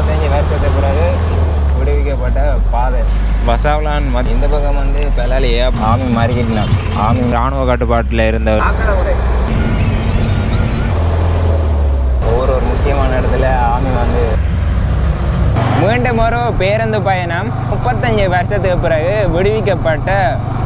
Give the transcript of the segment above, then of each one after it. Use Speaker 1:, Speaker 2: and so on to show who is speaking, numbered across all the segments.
Speaker 1: முப்பத்தஞ்சு வருஷத்துக்கு பிறகு விடுவிக்கப்பட்ட பாதை. வசாவலான் மத் இந்த பக்கம் வந்து பெலாலியே ஆமி மாறிக்கிட்டான் ஆமி இராணுவ கட்டுப்பாட்டில் இருந்தவர் ஒவ்வொரு ஒரு முக்கியமான இடத்துல ஆமி வந்து மீண்டும் ஒரு பேருந்து பயணம். முப்பத்தஞ்சு வருஷத்துக்கு பிறகு விடுவிக்கப்பட்ட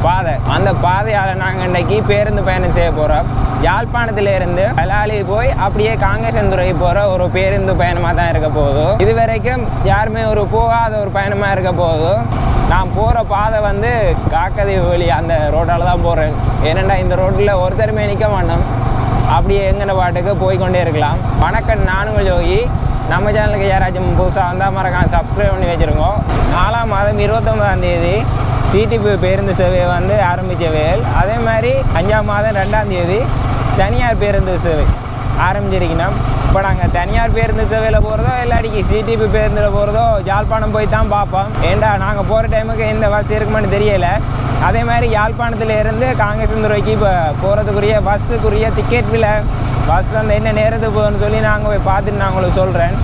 Speaker 1: பாதை. அந்த பாதையால் நாங்கள் இன்றைக்கி பேருந்து பயணம் செய்ய போகிறோம் யாழ்ப்பாணத்திலிருந்து பலாலி போய் அப்படியே காங்கேசந்துறை போகிற ஒரு பேருந்து பயணமாக தான் இருக்க போகுது. இது வரைக்கும் யாருமே ஒரு போகாத ஒரு பயணமாக இருக்க போகுது. நான் போகிற பாதை வந்து காக்கதி வழி அந்த ரோட்டால் தான் போகிறேன் ஏனெண்டா இந்த ரோட்டில் ஒருத்தருமே நிற்க மாட்டோம். அப்படியே எங்கன பாட்டுக்கு போய்க்கொண்டே இருக்கலாம். வணக்கம் நானும் ஜோகி நம்ம சேனலுக்கு யாராச்சும் புதுசாக வந்தால் மறக்காம சப்ஸ்கிரைப் பண்ணி வச்சுருக்கோம் நாலாம் மாதம் இருபத்தொம்பதாம் தேதி சிடிபி பேருந்து சேவையை வந்து ஆரம்பித்த வேல். அதே மாதிரி அஞ்சாம் மாதம் ரெண்டாம் தேதி தனியார் பேருந்து சேவை ஆரம்பிச்சிருக்கணும். இப்போ நாங்கள் தனியார் பேருந்து சேவையில் போகிறதோ இல்லாட்டிக்கு சிடிபி பேருந்தில் போகிறதோ யாழ்ப்பாணம் போய் தான் பார்ப்போம். ஏண்டா நாங்கள் போகிற டைமுக்கு எந்த பஸ் இருக்குமான்னு தெரியலை. அதே மாதிரி யாழ்ப்பாணத்தில் இருந்து காங்கேசந்துறைக்கு இப்போ போகிறதுக்குரிய பஸ்ஸுக்குரிய டிக்கெட் விலை பஸ் வந்து என்ன நேரத்துக்கு போகுதுன்னு சொல்லி நாங்கள் போய் பார்த்துட்டு நான் உங்களுக்கு சொல்கிறேன்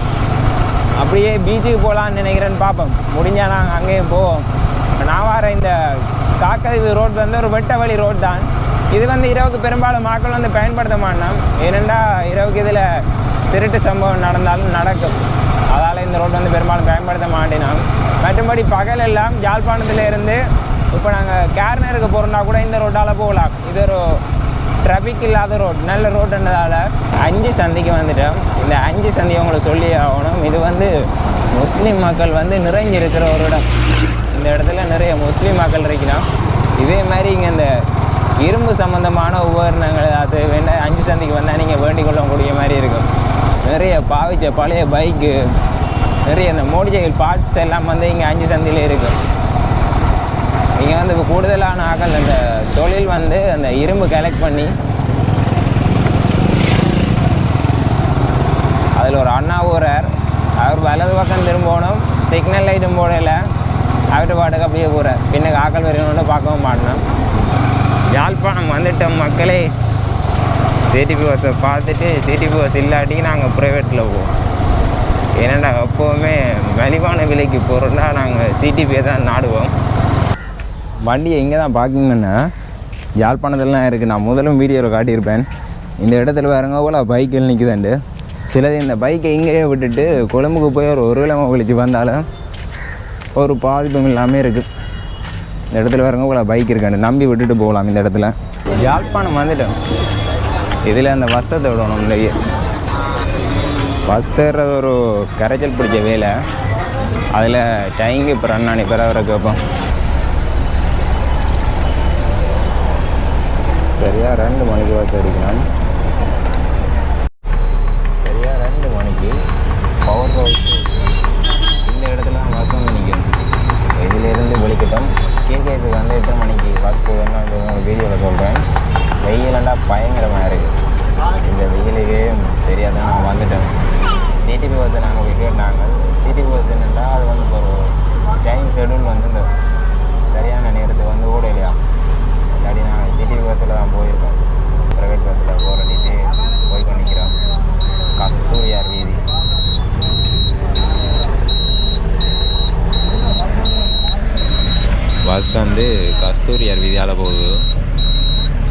Speaker 1: அப்படியே பீச்சுக்கு போகலான்னு நினைக்கிறேன்னு பார்ப்போம். முடிஞ்சால் நாங்கள் அங்கேயும் போவோம். நான் வர இந்த காக்கதீவு ரோட் வந்து ஒரு வெட்ட வழி ரோட் தான். இது வந்து இரவுக்கு பெரும்பாலும் மக்கள் வந்து பயன்படுத்த மாட்டோம். ஏனெண்டா இரவுக்கு இதில் திருட்டு சம்பவம் நடந்தாலும் நடக்கும். அதால் இந்த ரோட் வந்து பெரும்பாலும் பயன்படுத்த மாட்டினோம். மற்றபடி பகல் எல்லாம் யாழ்ப்பாணத்தில் இருந்து இப்போ நாங்கள் கேர்னருக்கு போகிறோம்னா கூட இந்த ரோட்டால் போகலாம். இது ஒரு ட்ராஃபிக் இல்லாத ரோட் நல்ல ரோடுன்றதால அஞ்சு சந்தைக்கு வந்துட்டோம். இந்த அஞ்சு சந்தி உங்களை சொல்லி ஆகணும். இது வந்து முஸ்லீம் மக்கள் வந்து நிறைஞ்சிருக்கிற ஒரு இடம். இந்த இடத்துல நிறைய முஸ்லீம் மக்கள் இருக்கலாம். இதே மாதிரி இங்கே இந்த இரும்பு சம்மந்தமான உபகரணங்கள் அது வேணா அஞ்சு சந்தைக்கு வந்தால் நீங்கள் வேண்டிக் கொள்ளக்கூடிய மாதிரி இருக்கும். நிறைய பாவிச்ச பழைய பைக்கு நிறைய இந்த மோடிஜைகள் பார்ட்ஸ் எல்லாம் வந்து இங்கே அஞ்சு சந்தையில் இருக்குது இங்கே வந்து இப்போ கூடுதலான ஆக்கள் அந்த தொழில் வந்து அந்த இரும்பு கலெக்ட் பண்ணி அதில் ஒரு அண்ணா ஊரார். அவர் வலது பக்கம் திரும்பணும் சிக்னல் லைட்டும் போடல. அவர்கிட்ட பாட்டுக்கு அப்படியே போகிறார் பின்ன ஆக்கள் வரணும்னு பார்க்கவும் மாட்டோம் யாழ்ப்பாணம் வந்துட்டோம் மக்களே. சிடிபி பஸ்ஸை பார்த்துட்டு சிடிபி பஸ் இல்லாட்டி நாங்கள் ப்ரைவேட்டில் போவோம். ஏன்னாண்டா எப்போவுமே மலிவான விலைக்கு போகிறோம்னா நாங்கள் சிடிபியை தான் நாடுவோம். வண்டியை இங்கே தான் பார்க்கிங் பண்ணேன். யாழ்ப்பாணத்துலலாம் இருக்குது நான் முதலும் வீடியோவில் காட்டியிருப்பேன். இந்த இடத்துல பாருங்க போல் பைக்கில் நிற்குதுண்டு சிலது இந்த பைக்கை இங்கேயே விட்டுட்டு கொழும்புக்கு போய் ஒரு ஒரு கிழமை கழிச்சு வந்தாலும் ஒரு பாதிப்பும் இல்லாமல் இருக்குது இந்த இடத்துல பாருங்க போல் பைக் இருக்காண்டு நம்பி விட்டுட்டு போகலாம் இந்த இடத்துல. யாழ்ப்பாணம் வந்துட்டோம். இதில் அந்த வசத்தை விடணும் இல்லையே. பஸ் தேர்றது ஒரு கரைச்சல் பிடிச்ச வேலை. அதில் டைங்கு இப்போ ரன் ஆனி பிறகு கேட்போம். சரியாக ரெண்டு மணிக்கு பஸ் அடிக்கணும் சரியாக ரெண்டு மணிக்கு பவர் ஹவுஸ் இந்த இடத்துல பஸ் வந்து நிற்கும். இதிலிருந்து வெளிக்கிட்டோம். கேகேஸுக்கு வந்து எத்தனை மணிக்கு பஸ் போகுதுன்னு நான் உங்களுக்கு வீடியோவில் சொல்கிறேன் வெயிலண்டா பயங்கரமாக இருக்குது இந்த வெயிலுக்கே தெரியாத நான் வந்துட்டேன். சிடிபி பஸ் நாங்கள் போய் கேட்டாங்க. சிடிபி பஸ் என்னென்னா அது வந்து இப்போ ஒரு டைம் ஷெடியூல் வந்து இந்த சரியான நேரத்துக்கு வந்து ஓடலையா? இல்லாட்டி நான் சிட்டி பஸ்ஸில் தான் போயிருக்கோம் ப்ரைவேட் பஸ்ஸில் போராடிட்டு போய் கொண்டிக்கிறோம் கஸ்தூரியார் வீதி பஸ் வந்து கஸ்தூரியார் வீதியால் போகுது.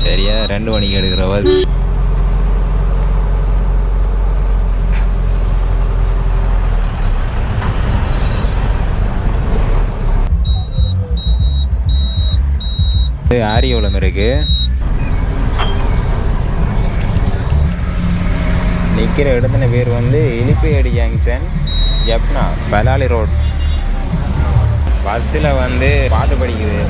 Speaker 1: சரியா ரெண்டு மணிக்கு எடுக்கிற பஸ் ஆரியோலம் இருக்கு. நிற்கிற இடத்துல பேர் வந்து இலிப்பேடி ஜங்ஷன் ஜப்னா பலாலி ரோட். பஸ்ஸில் வந்து பாட்டு படிக்குது.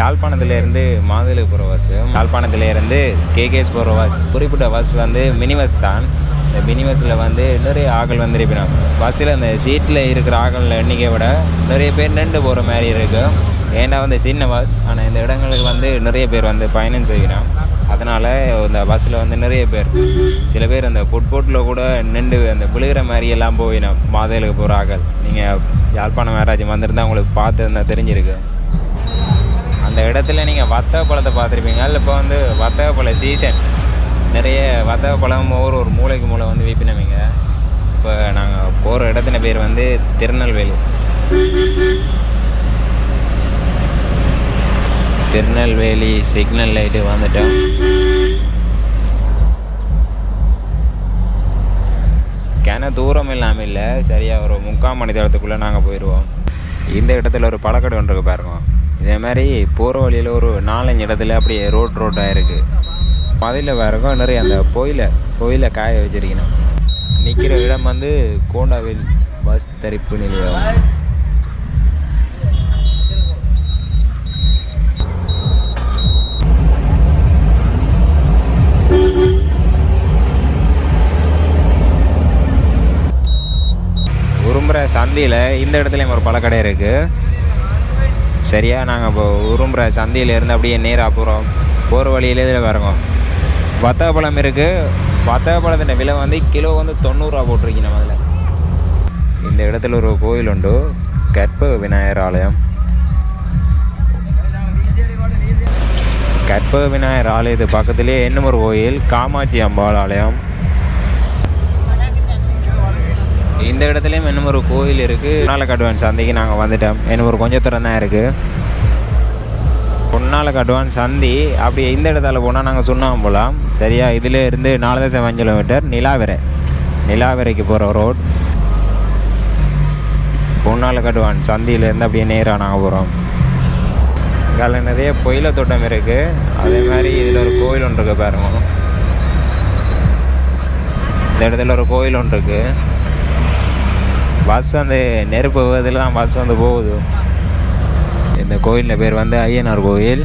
Speaker 1: யாழ்ப்பாணத்துலேருந்து மாதுளை போகிற பஸ் யாழ்ப்பாணத்துலேருந்து கேகேஎஸ் போகிற பஸ் குறிப்பிட்ட பஸ் வந்து மினி பஸ் தான். இந்த மினி பஸ்ஸில் வந்து நிறைய ஆக்கள் வந்துருப்பினோம் பஸ்ஸில் அந்த சீட்டில் இருக்கிற ஆக்கள் எண்ணிக்கை விட நிறைய பேர் நின்று போகிற மாதிரி இருக்குது ஏன்னா வந்து சின்ன பஸ்? ஆனால் இந்த இடங்களுக்கு வந்து நிறைய பேர் வந்து பயணம் செய்கிறோம் அதனால் இந்த பஸ்ஸில் வந்து நிறைய பேர். சில பேர் அந்த புட்போட்டில் கூட நின்று அந்த விழுகிற மாதிரி எல்லாம் போயினோம் மாதையிலுக்கு போகிற ஆக்கள். நீங்கள் யாழ்ப்பாணம் மேராஜ் வந்திருந்தால் உங்களுக்கு பார்த்து இருந்தால் தெரிஞ்சிருக்கு. அந்த இடத்துல நீங்கள் வத்தக பழத்தை பார்த்துருப்பீங்க இப்போ வந்து வத்தக பழ சீசன் நிறைய வத்த பழம் ஒவ்வொரு ஒரு மூளைக்கு மூளை வந்து விற்பினவங்க இப்போ நாங்கள் போகிற இடத்துல பேர் வந்து திருநெல்வேலி. திருநெல்வேலி சிக்னல் லைட்டு வந்துட்டோம். கிண தூரம் இல்லாமல் இல்லை சரியாக ஒரு முக்கால் மணி நேரத்துக்குள்ளே நாங்கள் போயிடுவோம் இந்த இடத்துல ஒரு பழக்கடை ஒன்று இருக்கு பாருங்க. இதே மாதிரி போகிற வழியில் ஒரு நாலஞ்சு இடத்துல அப்படியே ரோட் ரோட்டாக இருக்குது மதில் பாருங்க நிறைய அந்த கோயிலை கோயிலை காய வச்சிருக்கணும். நிற்கிற இடம் வந்து கோண்டாவில் பஸ் தரிப்பு நிலையம். உரும்புற சந்தியில் இந்த இடத்துலையும் ஒரு பழக்கடை இருக்குது சரியா நாங்கள் இப்போ உரும்புற சந்தியில் இருந்து அப்படியே நேராக போகிறோம் போகிற வழியிலே இதில் வரங்க வத்தக பழம் இருக்குது வத்தக விலை வந்து கிலோ வந்து தொண்ணூறுரூவா போட்டிருக்கீங்க அதில் இந்த இடத்துல ஒரு கோயில் உண்டு. கற்பக விநாயகர் ஆலயம் கற்பக விநாயகர் ஆலயத்து பக்கத்துலேயே இன்னும் ஒரு கோயில் காமாட்சி அம்பாள் ஆலயம். இந்த இடத்துலையும் இன்னும் ஒரு கோயில் இருக்குது பொன்னால கட்டுவான் சந்தைக்கு. நாங்கள் வந்துட்டோம். இன்னும் ஒரு கொஞ்சம் தூரம் தான் இருக்குது பொன்னால கட்டுவான் சந்தி அப்படி இந்த இடத்துல போனால் நாங்கள் சுண்ணாம போகலாம் சரியா? இதில் இருந்து நாலு தசம் அஞ்சு கிலோமீட்டர் நிலாவரை. நிலாவரைக்கு போகிற ரோட் பொன்னால கட்டுவான் சந்தியிலேருந்து அப்படியே நேராக நாங்கள் போகிறோம் இங்கே நிறைய பொயில தோட்டம் இருக்குது அதே மாதிரி இதில் ஒரு கோயில் ஒன்று இருக்குது பாருங்க. இந்த இடத்துல ஒரு கோயில் ஒன்று இருக்குது பஸ் வந்து நெருப்பு இதில் தான் பஸ் வந்து போகுது. இந்த கோயிலின் பேர் வந்து ஐயனார் கோயில்.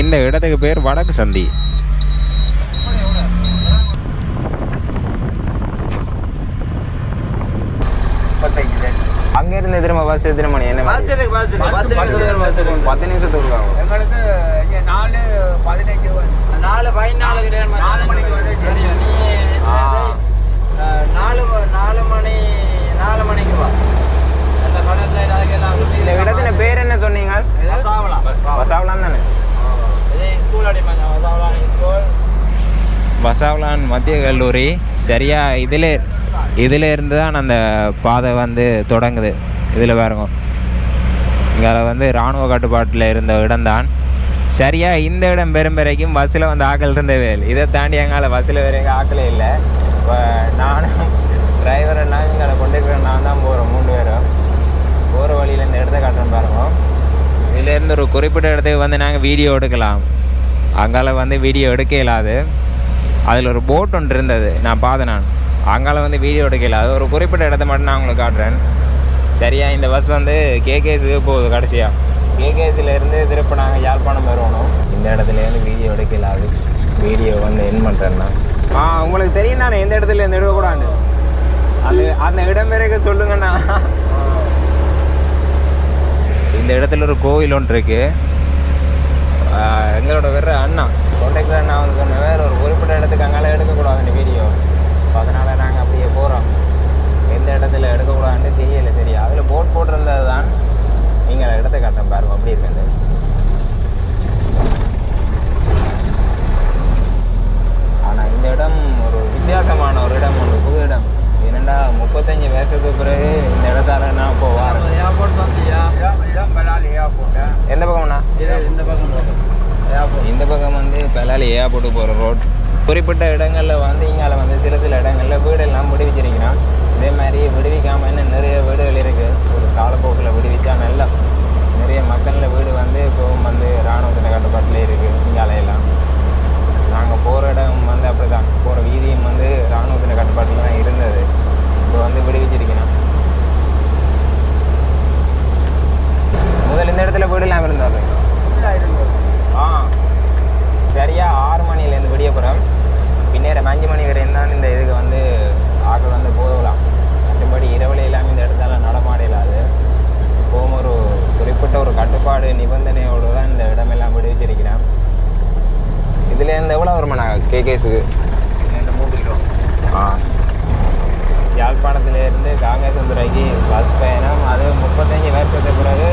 Speaker 1: இந்த இடத்துக்கு பேர் வடக்கு சந்தி. அங்க இருந்து திரும்ப பஸ் எத்தனை மணி என்ன.
Speaker 2: பத்து
Speaker 1: நிமிஷத்துக்கு
Speaker 2: நாலு பதினஞ்சு நாலு பதினாலு நாலு மணிக்கு வந்து சரியா நீ
Speaker 1: ஆ.
Speaker 2: அஹ், நாலு ம- நாலு மணி நாலு மணிக்கு வா அந்த கடற்கரை அதுக்கெல்லாம் சுத்தி
Speaker 1: இந்த இடத்துல பேர் என்ன சொன்னீங்க
Speaker 2: வசாவளா.
Speaker 1: வசாவலாம் தானே
Speaker 2: இது ஸ்கூல் அடிப்பாங்க வசாவளா ஸ்கூல்
Speaker 1: வசாவலான் மத்திய கல்லூரி சரியாக இதில் இதில் இருந்து தான் அந்த பாதை வந்து தொடங்குது. இதில் பாருங்க. இங்கே வந்து இராணுவ கட்டுப்பாட்டில் இருந்த இடம்தான். சரியாக இந்த இடம் பெரும் வரைக்கும் பஸ்ஸில் வந்து ஆக்கள் இருந்தவே இல்லை. இதை தாண்டி எங்களால் பஸ்ஸில் வரைக்கும் ஆக்களே இல்லை. இப்போ நானும் டிரைவர் என்ன இங்கே கொண்டு நான் தான் போகிறோம் மூணு பேரும். போகிற வழியில் இந்த இடத்த காட்டுறேன் பாருங்க. இதிலேருந்து ஒரு குறிப்பிட்ட இடத்துக்கு வந்து நாங்கள் வீடியோ எடுக்கலாம். அங்கால வந்து வீடியோ எடுக்க இயலாது அதில் ஒரு போட் ஒன்று இருந்தது. நான் பார்த்தேன் நான். அங்கால வந்து வீடியோ எடுக்கல. அது ஒரு குறிப்பிட்ட இடத்த மட்டும் நான் உங்களுக்கு காட்டுறேன். சரியா இந்த பஸ் வந்து கேகேஸுக்கு போகுது கடைசியாக கேகேஸிலேருந்து திருப்ப நாங்கள் யாழ்ப்பாணம் வருவோம் இந்த இடத்துலேருந்து வீடியோ எடுக்கல அது. வீடியோ வந்து என் பண்ணுறேன்னா ஆ உங்களுக்கு தெரியும் தானே எந்த இடத்துல இருந்து எடுக்கக்கூடாது அந்த அந்த இடம் பிறகு சொல்லுங்கண்ணா. இந்த இடத்துல ஒரு கோவில் ஒன்று இருக்குது எங்களோட வேற அண்ணா. கொண்டைக்கு அண்ணா வந்து சொன்ன வேற ஒரு குறிப்பிட்ட இடத்துக்கு அங்கால எடுக்கக்கூடாது இந்த வீடியோ அதனால நாங்கள் அப்படியே போகிறோம் எந்த இடத்துல எடுக்கக்கூடாதுன்னு தெரியல சரி அதில் போட் போட்டிருந்தது தான். நீங்கள் இடத்த காட்டுறேன் பாருங்க அப்படி இருக்குது ஆனால் இந்த இடம் ஒரு வித்தியாசமான ஒரு இடம் ஒரு புது இடம். என்னடா முப்பத்தஞ்சு வருஷத்துக்கு பிறகு இந்த இடத்தால நான் இப்போ வாரேன்.
Speaker 2: ஏர்போர்ட் வந்தியா?
Speaker 1: எந்த பக்கம்ண்ணா?
Speaker 2: இது இந்த பக்கம்
Speaker 1: இந்த பக்கம் வந்து பெலாலி ஏர்போர்ட்டு போகிற ரோட் குறிப்பிட்ட இடங்களில் வந்து இங்கால வந்து சில சில இடங்களில் வீடெல்லாம் விடுவிச்சிருக்கிறான் இதே மாதிரி விடுவிக்காமல் இன்னும் நிறைய வீடுகள் இருக்குது ஒரு காலப்போக்கில் விடுவிச்சா நல்லா நிறைய மக்களில் வீடு வந்து இப்போவும் வந்து இராணுவத்தின் கட்டுப்பாட்டில் இருக்குது இங்காலையெல்லாம் நாங்கள் போகிற இடம் வந்து அப்படி தான் போகிற வீதியும் வந்து இராணுவத்தின் கட்டுப்பாட்டில் தான் இருந்தது. இப்போ வந்து விடுவிச்சிருக்கிறான் முதல்ல இந்த இடத்துல வீடுலாம் இருந்தாரு ஆ சரியா ஆறு மணிலேருந்து விடியப்புறம் பின்னேரம் அஞ்சு மணி வரையும் தான் இந்த இதுக்கு வந்து ஆட்கள் வந்து போகலாம் மற்றபடி இரவுல எல்லாமே இந்த இடத்தால நடமாட இல்லாது இப்போவும் ஒரு குறிப்பிட்ட ஒரு கட்டுப்பாடு நிபந்தனையோடு தான் இந்த இடமெல்லாம் விடுவிச்சிருக்கிறேன் இதுலேருந்து எவ்வளோ வருமாண்ணா கேகேஸுக்கு ஆ யாழ்ப்பாணத்திலேருந்து காங்கேசந்துறைக்கு பஸ் பயணம் அது முப்பத்தஞ்சு வருஷத்துக்கு பிறகு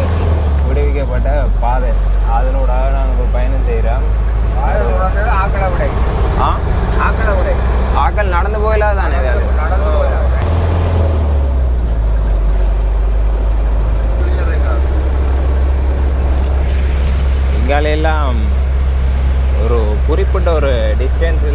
Speaker 1: விடுவிக்கப்பட்ட பாதை அதனூடாக நாங்கள் பயணம் செய்கிறோம் போட்ட ஒரு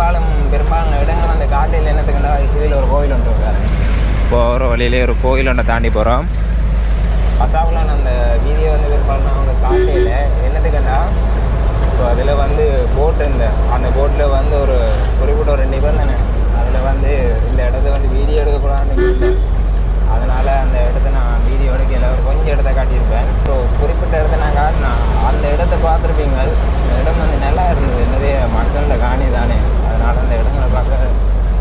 Speaker 1: பெரும்பாலும் பெரும்பாலும் இடங்கள் அந்த காட்டில் என்னத்துக்குண்டா இதில் ஒரு கோயில் ஒன்று இருக்காரு போகிற வழியிலே ஒரு கோயில் ஒன்றை தாண்டி போகிறோம் பசாவுலான் அந்த வீதியை வந்து பெரும்பாலும் அவங்க காட்டையில் என்னத்துக்குண்டா இப்போ அதில் வந்து போட் இருந்த அந்த போட்டில் வந்து ஒரு குறிப்பிட்ட ஒரு நிபந்தனை. அதில் வந்து இந்த இடத்த வந்து வீடியோ எடுக்கக்கூடாதுன்னு அதனால் அந்த இடத்த நான் வீடியோ எடுக்கல. கொஞ்சம் இடத்த காட்டியிருப்பேன். ஸோ குறிப்பிட்ட இடத்த நான் காட்டினா அந்த இடத்த பார்த்துருப்பீங்க. அந்த இடம் வந்து நல்லா இருந்தது. நிறைய மக்களோட காணி தானே அதனால் அந்த இடங்களை பார்க்க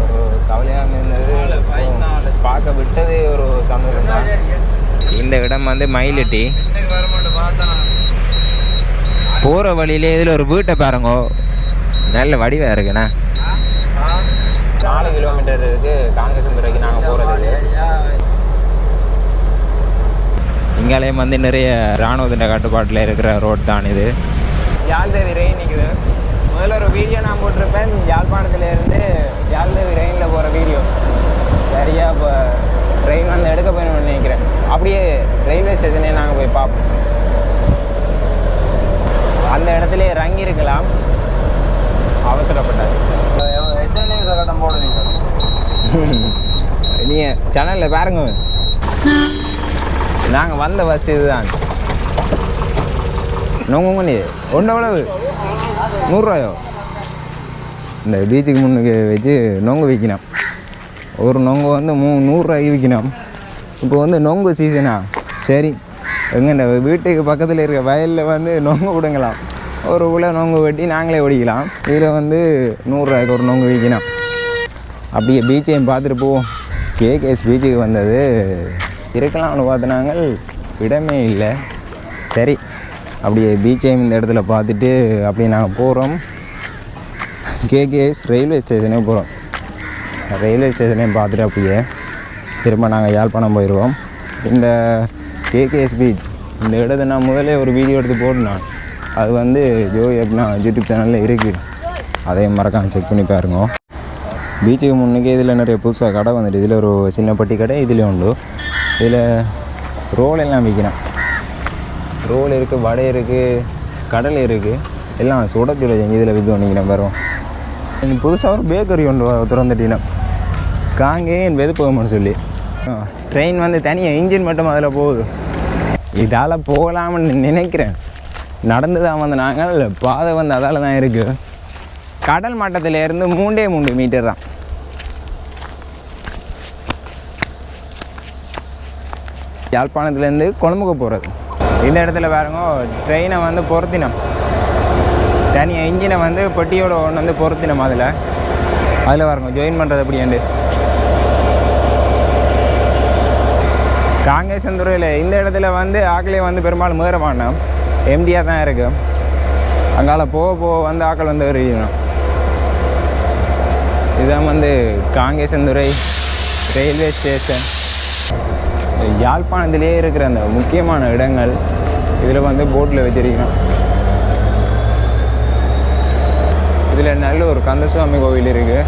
Speaker 1: ஒரு கவலையாக இருந்தது
Speaker 2: நாலு, பதினாலு.
Speaker 1: பார்க்க விட்டதே ஒரு சந்தோஷம் தான் இந்த இடம் வந்து மயிலட்டி. போகிற வழியிலே இதில் ஒரு வீட்டை பாருங்க. நல்ல வடிவாக இருக்குண்ணா. நாலு கிலோமீட்டர் இருக்கு. காங்கேசந்துறைக்கு நாங்கள் போகிறது இங்காலேயும் வந்து நிறைய இராணுவத்தின் கட்டுப்பாட்டில் இருக்கிற ரோட் தான் இது. யாழ்தேவி ரெயின் நிற்குது முதல்ல ஒரு வீடியோ நான் போட்டிருப்பேன். யாழ்ப்பாணத்துல இருந்து யாழ்தேவி ரெயினில் போகிற வீடியோ சரியா இப்போ ட்ரெயின் வந்து எடுக்க போயணும்னு நினைக்கிறேன் அப்படியே ரயில்வே ஸ்டேஷனே நாங்கள் போய் பார்ப்போம் அந்த இடத்துல இறங்கி இருக்கலாம் அவசரப்பட்டார்
Speaker 2: எத்தனை நிமிஷம் கட்டம் போடுவீங்க
Speaker 1: நீங்கள் சேனலில் பாருங்க. நாங்கள் வந்த பஸ் இதுதான். நோங்க நீ ஒன்று எவ்வளவு? நூறுரூவாயோ? இந்த பீச்சுக்கு முன்னுக்கு வச்சு நொங்கு விற்கணும் ஒரு நொங்கு வந்து மூ நூறுரூவாய்க்கு விற்கணும் இப்போ வந்து நொங்கு சீசனா சரி. எங்க இந்த வீட்டுக்கு பக்கத்தில் இருக்க வயலில் வந்து நொங்கு விடுங்களாம் ஒரு உள்ள நொங்கு வெட்டி நாங்களே ஒடிக்கலாம். இதில் வந்து நூறுரூவாய்க்கு ஒரு நொங்கு விற்கணும் அப்படியே பீச்சையும் பார்த்துட்டு போவோம். கேகேஎஸ் பீச்சுக்கு வந்தது. இருக்கலாம்னு பார்த்தினாங்க. இடமே இல்லை. சரி. அப்படியே பீச்சையும் இந்த இடத்துல பார்த்துட்டு அப்படியே நாங்கள் போகிறோம் கேகேஎஸ் ரயில்வே ஸ்டேஷனே போகிறோம் ரயில்வே ஸ்டேஷனையும் பார்த்துட்டு அப்படியே திரும்ப நாங்கள் யாழ்ப்பாணம் போயிடுவோம் இந்த கேகேஎஸ் பீச் இந்த இடத்த நான் முதலே ஒரு வீடியோ எடுத்து போட்டேன் அது வந்து ஜோ எப்படின்னா யூடியூப் சேனலில் இருக்குது அதையும் மறக்காமல் செக் பண்ணி பாருங்க. பீச்சுக்கு முன்னுக்கே இதில் நிறைய புதுசாக கடை வந்துட்டு இதில் ஒரு சின்ன பட்டி கடை இதுலேயும் உண்டு. இதில் ரோல் எல்லாம் விற்கிறேன். ரோல் இருக்குது வடை இருக்குது கடலை இருக்குது எல்லாம் சுட சுட செஞ்சு இதில் விற்று நினைக்கிறேன் வரும் எனக்கு புதுசாக ஒரு பேக்கரி ஒன்று திறந்துட்டீங்கன்னா காங்கே காங்கேயன் வெதுப்பகம்னு சொல்லி. ட்ரெயின் வந்து தனியாக இன்ஜின் மட்டும் அதில் போகுது. இதால் போகலாம்னு நினைக்கிறேன். நடந்து தான் வந்து நாங்கள் பாதை வந்து அதால் தான் இருக்குது கடல் மட்டத்தில் இருந்து மூண்டே மூன்று மீட்டர் தான். யாழ்ப்பாணத்துலேருந்து கொழம்புக்கு போகிறது இந்த இடத்துல பாருங்க ட்ரெயினை வந்து பொருத்தினோம். தனியாக இன்ஜினை வந்து பெட்டியோட ஒன்று வந்து பொருத்தினோம் அதில். அதில் பாருங்க ஜாயின் பண்ணுறது எப்படியாண்டு. காங்கேசந்துறையில் இந்த இடத்துல வந்து ஆக்களே வந்து பெரும்பாலும் மேற மாட்டோம். எம்டியாக தான் இருக்குது அங்கால போக போக வந்து ஆக்கள் வந்து வருவிக்கணும் இதுதான் வந்து காங்கேசந்துறை ரயில்வே ஸ்டேஷன் யாழ்ப்பாணத்திலே இருக்கிற அந்த முக்கியமான இடங்கள் இதில் வந்து போட்டில் வச்சிருக்கிறோம். இதில் நல்ல ஒரு கந்தசுவாமி கோவில் இருக்குது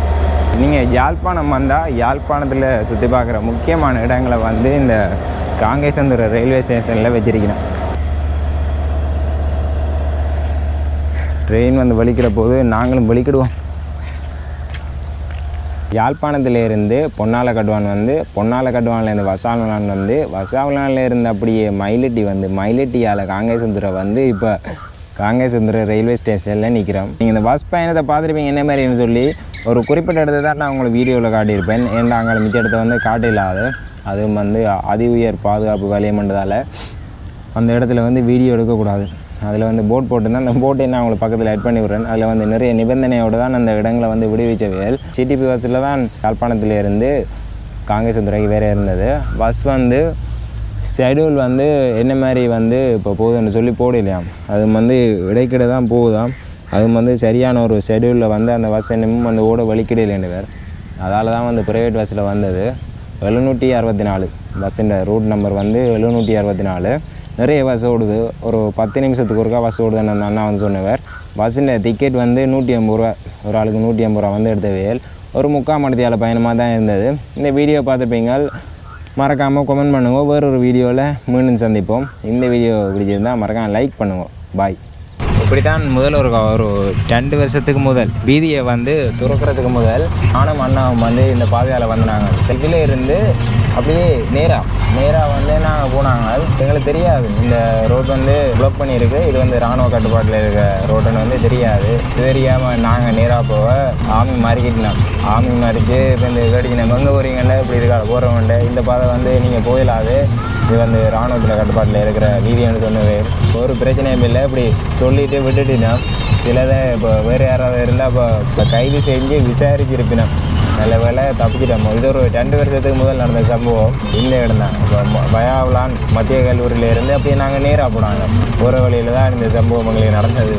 Speaker 1: நீங்கள் யாழ்ப்பாணம் வந்தால் யாழ்ப்பாணத்தில் சுற்றி பார்க்குற முக்கியமான இடங்களை வந்து இந்த காங்கேசந்துறை ரயில்வே ஸ்டேஷனில் வச்சிருக்கிறோம் ட்ரெயின் வந்து வலிக்கிற போது நாங்களும் வலிக்கிடுவோம். யாழ்ப்பாணத்திலேருந்து பொன்னால கட்டுவான் வந்து பொன்னால கட்டுவான்லேருந்து வசாவலான் வந்து வசாவலான்லேருந்து அப்படியே மயிலட்டி வந்து மயிலட்டியால் காங்கேசந்துரை வந்து இப்போ காங்கேசந்துரை ரயில்வே ஸ்டேஷனில் நிற்கிறோம் நீங்கள் இந்த பஸ் பயணத்தை பார்த்துருப்பீங்க என்ன மாதிரின்னு சொல்லி ஒரு குறிப்பிட்ட இடத்த தான் நான் உங்களுக்கு வீடியோவில் காட்டியிருப்பேன். ஏன்னா அங்கே மிச்ச இடத்த வந்து காட்டில்லாது அதுவும் வந்து அதி உயர் பாதுகாப்பு வலியமன்றதால் அந்த இடத்துல வந்து வீடியோ எடுக்கக்கூடாது. அதில் வந்து போட் போட்டிருந்தேன் அந்த போட்டை நான் உங்களுக்கு பக்கத்தில் ஆட் பண்ணி விட்றேன். அதில் வந்து நிறைய நிபந்தனையோடு தான் அந்த இடங்களை வந்து விடுவிச்சவையல் சிடிபி பஸ்ஸில் தான் யாழ்ப்பாணத்திலிருந்து காங்கேசத்துறைக்கு வேறு இருந்தது. பஸ் வந்து ஷெடியூல் வந்து என்ன மாதிரி வந்து இப்போ போகுதுன்னு சொல்லி போடலையாம். அது வந்து இடைக்கிட தான் போகுதாம். அது வந்து சரியான ஒரு ஷெடியூலில் வந்து அந்த பஸ் இன்னமும் அந்த ஓட வலிக்கிடையிலேன்னு வேறு. அதால் தான் வந்து ப்ரைவேட் பஸ்ஸில் வந்தது. எழுநூற்றி அறுபத்தி நாலு. பஸ்ஸின் ரூட் நம்பர் வந்து எழுநூற்றி அறுபத்தி நாலு. நிறைய பஸ் ஓடுது. ஒரு பத்து நிமிஷத்துக்கு ஒருக்கா பஸ் ஓடுதுன்னு அந்த அண்ணா வந்து சொன்னவர். பஸ்ஸில் டிக்கெட் வந்து நூற்றி ஐம்பது ரூபா ஒரு ஆளுக்கு நூற்றி ஐம்பது ரூபா வந்து எடுத்த வேல் ஒரு முக்கால் மடத்தியால் பயணமாக தான் இருந்தது. இந்த வீடியோ பார்த்துருப்பீங்க மறக்காமல் கமெண்ட் பண்ணுங்க. வேறொரு வீடியோவில் மீண்டும் சந்திப்போம். இந்த வீடியோ பிடிச்சிருந்தால் மறக்காமல் லைக் பண்ணுவோம் பாய் இப்படித்தான் முதல் ஒரு ஒரு ரெண்டு வருஷத்துக்கு முதல் வீதியை வந்து துறக்கிறதுக்கு முதல் நானும் அண்ணாவும் வந்து இந்த பாதையால் வந்தாங்க. செல்வில இருந்து அப்படியே நேராக நேராக வந்து நாங்கள் போனாங்க? எங்களுக்கு தெரியாது. இந்த ரோடு வந்து ப்ளாக் பண்ணியிருக்கு. இது வந்து இராணுவ கட்டுப்பாட்டில் இருக்க ரோடுன்னு வந்து தெரியாது. தெரியாமல் நாங்கள் நேராக போக ஆமி மாறிக்கிட்டோம். ஆமி மாறிச்சு இப்போ இந்த கடிக்கணும் எங்கே போகிறீங்கல்ல இப்படி இருக்கா போகிறவங்கள்ட்ட இந்த பாதை வந்து நீங்கள் போயிடாது இது வந்து இராணுவத்தில் கட்டுப்பாட்டில் இருக்கிற வீதின்னு சொன்னது. ஒரு பிரச்சனையும் இல்லை. இப்படி சொல்லிட்டு விட்டுட்டுனா சிலதை இப்போ வேறு யாராவது இருந்தால் இப்போ இப்போ கைது செஞ்சு விசாரிச்சிருப்பினோம் நல்ல வேலை தப்பிச்சிட்டோம்? இது ஒரு ரெண்டு வருஷத்துக்கு முதல் நடந்த சம்பவம். இந்த இடம் தான். இப்போ ம- பயாவலான் மத்திய கல்லூரியிலேருந்து அப்படியே நாங்கள் நேராக போனாங்க. போகிற வழியில் தான் இந்த சம்பவம் எங்களுக்கு நடந்தது.